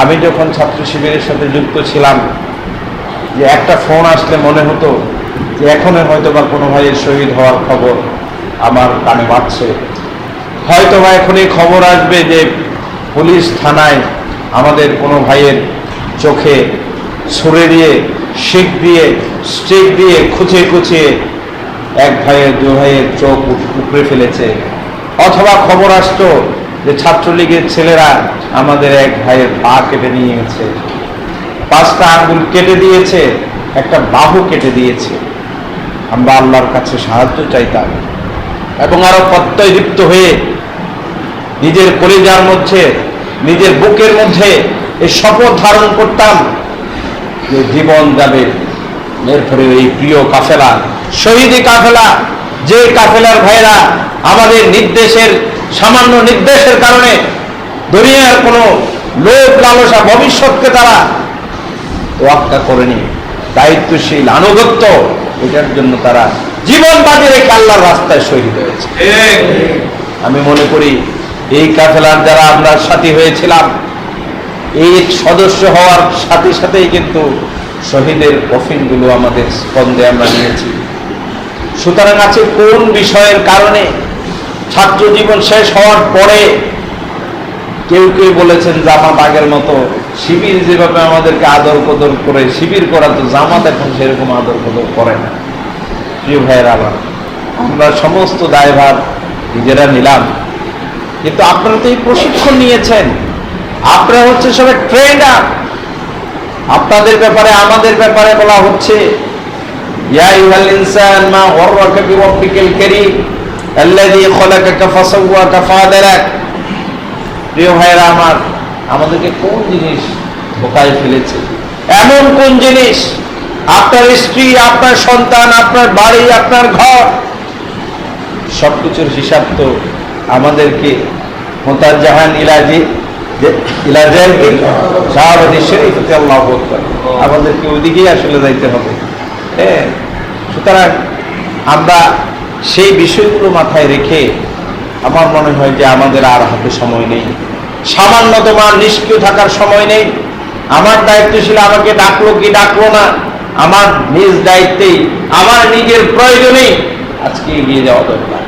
আমি যখন ছাত্র শিবিরের সাথে যুক্ত ছিলাম, যে একটা ফোন আসলে মনে হতো যে এখনই হয়তো বা কোনো ভাইয়ের শহীদ হওয়ার খবর আমার কানে বাজছে। হয়তো বা এখনই খবর আসবে যে পুলিশ থানায় আমাদের কোনো ভাইয়ের চোখে ছুড়ে দিয়ে শিখ দিয়ে, স্টিক দিয়ে খুঁচিয়ে খুঁচিয়ে এক ভাইয়ের, দু ভাইয়ের চোখ উপ- উপড়ে ফেলেছে। অথবা খবর আসতো যে ছাত্রলীগের ছেলেরা আমাদের এক ভাইয়ের পা কেটে নিয়ে গেছে পাঁচটা আঙ্গুল কেটে দিয়েছে, একটা বাহু কেটে দিয়েছে। আমরা আল্লাহর কাছে সাহায্য চাইতাম এবং আরও প্রত্যয়যুক্ত হয়ে নিজের কলিজার মধ্যে, নিজের বুকের মধ্যে এই শপথ ধারণ করতাম যে জীবন যাবে এরপরে এই প্রিয় কাফেলা, শহীদি কাফেলা, যে কাফেলার ভাইরা আমাদের নির্দেশের সামান্য নির্দেশের কারণে দুনিয়ার কোনো লোভ লালসা ভবিষ্যৎকে তারা তোয়াক্কা করেনি। দায়িত্বশীল, আনুগত্য, এটার জন্য তারা জীবন বাজি রেখে আল্লাহর রাস্তায় শহীদ হয়েছে। আমি মনে করি, এই কাফেলার যারা আমরা সাথী হয়েছিলাম, এই সদস্য হওয়ার সাথে সাথেই কিন্তু শহীদের কফিনগুলো আমাদের স্পন্দে আমরা নিয়েছি। সুতরাং আছে কোন বিষয়ের কারণে ছাত্র জীবন শেষ হওয়ার পরে কেউ কেউ বলেছেন জামাত আগের মতো শিবির যেভাবে আমাদেরকে আদর কদর করে, শিবির করা তো জামাত এখন সেরকম আদর কদর করে না। প্রিয় ভাইয়ের আবার আমরা সমস্ত দায়ভার নিজেরা নিলাম। কিন্তু আপনারা তো এই প্রশিক্ষণ নিয়েছেন। আপনারা হচ্ছে সবাই ট্রেনার আপনাদের ব্যাপারে, আমাদের ব্যাপারে বলা হচ্ছে, ইয়া আইয়ুহাল ইনসান মা গররাকা বিরাব্বিকাল কারীম। আল্লাযী খলাকাকা ফাসাওয়াকা ফাআদালাক প্রিয় ভাইরা আমার, আমাদেরকে কোন জিনিস ধোকায় ফেলেছে? এমন কোন জিনিস? আপনার স্ত্রী, আপনার সন্তান, আপনার বাড়ি, আপনার ঘর, সবকিছুর হিসাব তো আমাদেরকে মোতার জাহান ইলাজি আমাদেরকে ওইদিকেই আসলে যাইতে হবে। হ্যাঁ সুতরাং আমরা সেই বিষয়গুলো মাথায় রেখে আমার মনে হয় যে আমাদের আর হাতে সময় নেই। সামান্য তোমার নিষ্ক্রিয় থাকার সময় নেই। আমার দায়িত্ব ছিল আমাকে ডাকলো কি ডাকলো না, আমার নিজ দায়িত্বে আমার নিজের প্রয়োজনে আজকে এগিয়ে যাওয়া দরকার।